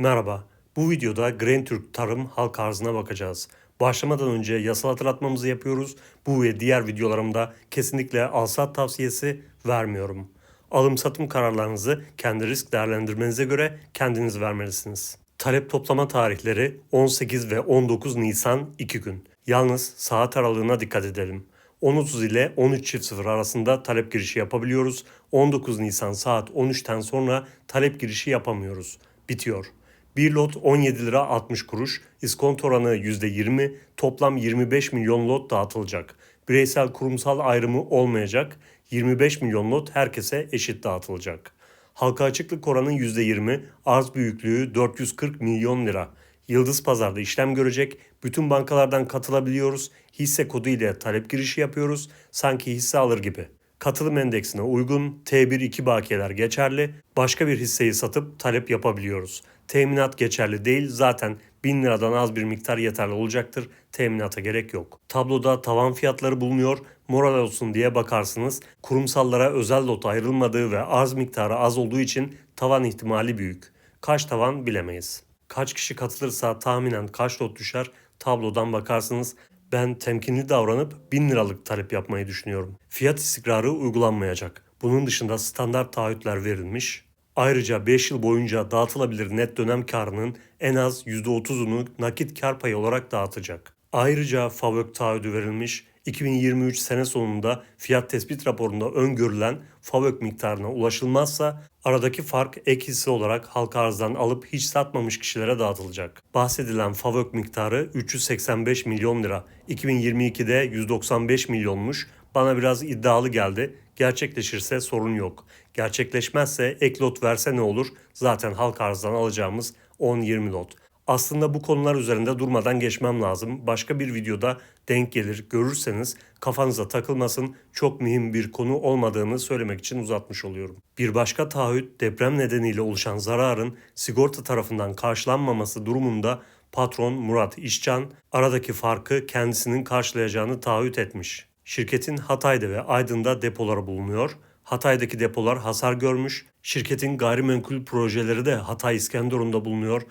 Merhaba, bu videoda Grain Türk Tarım halk arzına bakacağız. Başlamadan önce yasal hatırlatmamızı yapıyoruz. Bu ve diğer videolarımda kesinlikle alsat tavsiyesi vermiyorum. Alım satım kararlarınızı kendi risk değerlendirmenize göre kendiniz vermelisiniz. Talep toplama tarihleri 18 ve 19 Nisan 2 gün. Yalnız saat aralığına dikkat edelim. 10.30 ile 13.00 arasında talep girişi yapabiliyoruz. 19 Nisan saat 13'ten sonra talep girişi yapamıyoruz. Bitiyor. Bir lot 17 lira 60 kuruş, iskonto oranı %20, toplam 25 milyon lot dağıtılacak. Bireysel kurumsal ayrımı olmayacak, 25 milyon lot herkese eşit dağıtılacak. Halka açıklık oranı %20, arz büyüklüğü 440 milyon lira. Yıldız Pazar'da işlem görecek, bütün bankalardan katılabiliyoruz, hisse kodu ile talep girişi yapıyoruz, sanki hisse alır gibi. Katılım endeksine uygun T1-2 bakiyeler geçerli, başka bir hisseyi satıp talep yapabiliyoruz. Teminat geçerli değil zaten 1000 liradan az bir miktar yeterli olacaktır. Teminata gerek yok. Tabloda tavan fiyatları bulunuyor. Moral olsun diye bakarsınız. Kurumsallara özel lot ayrılmadığı ve arz miktarı az olduğu için tavan ihtimali büyük. Kaç tavan bilemeyiz. Kaç kişi katılırsa tahminen kaç lot düşer tablodan bakarsınız. Ben temkinli davranıp 1000 liralık talep yapmayı düşünüyorum. Fiyat istikrarı uygulanmayacak. Bunun dışında standart taahhütler verilmiş. Ayrıca 5 yıl boyunca dağıtılabilir net dönem karının en az %30'unu nakit kar payı olarak dağıtacak. Ayrıca FAVÖK taahhüdü verilmiş. 2023 sene sonunda fiyat tespit raporunda öngörülen FAVÖK miktarına ulaşılmazsa aradaki fark ek hisse olarak halka arzdan alıp hiç satmamış kişilere dağıtılacak. Bahsedilen FAVÖK miktarı 385 milyon lira. 2022'de 195 milyonmuş. Bana biraz iddialı geldi. Gerçekleşirse sorun yok. Gerçekleşmezse ek lot verse ne olur? Zaten halk arzdan alacağımız 10-20 lot. Aslında bu konular üzerinde durmadan geçmem lazım. Başka bir videoda denk gelir görürseniz kafanıza takılmasın çok mühim bir konu olmadığını söylemek için uzatmış oluyorum. Bir başka taahhüt deprem nedeniyle oluşan zararın sigorta tarafından karşılanmaması durumunda patron Murat İşcan aradaki farkı kendisinin karşılayacağını taahhüt etmiş. Şirketin Hatay'da ve Aydın'da depoları bulunuyor. Hatay'daki depolar hasar görmüş. Şirketin gayrimenkul projeleri de Hatay İskenderun'da bulunuyor.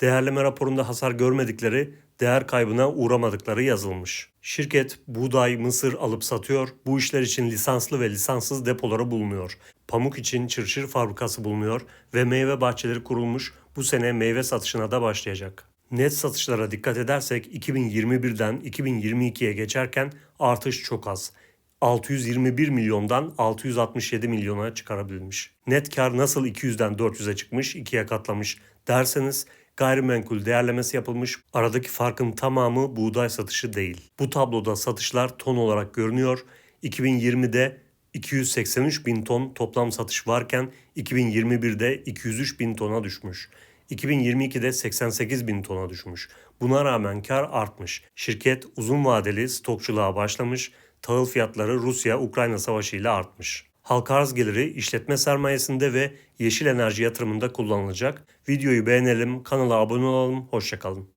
Değerleme raporunda hasar görmedikleri, değer kaybına uğramadıkları yazılmış. Şirket buğday, mısır alıp satıyor. Bu işler için lisanslı ve lisanssız depoları bulunuyor. Pamuk için çırçır fabrikası bulunuyor ve meyve bahçeleri kurulmuş. Bu sene meyve satışına da başlayacak. Net satışlara dikkat edersek 2021'den 2022'ye geçerken artış çok az. 621 milyondan 667 milyona çıkarabilmiş. Net kar nasıl 200'den 400'e çıkmış, ikiye katlamış derseniz gayrimenkul değerlemesi yapılmış. Aradaki farkın tamamı buğday satışı değil. Bu tabloda satışlar ton olarak görünüyor. 2020'de 283 bin ton toplam satış varken 2021'de 203 bin tona düşmüş. 2022'de 88 bin tona düşmüş. Buna rağmen kar artmış. Şirket uzun vadeli stokçuluğa başlamış. Tahıl fiyatları Rusya-Ukrayna savaşı ile artmış. Halka arz geliri işletme sermayesinde ve yeşil enerji yatırımında kullanılacak. Videoyu beğenelim, kanala abone olalım, hoşçakalın.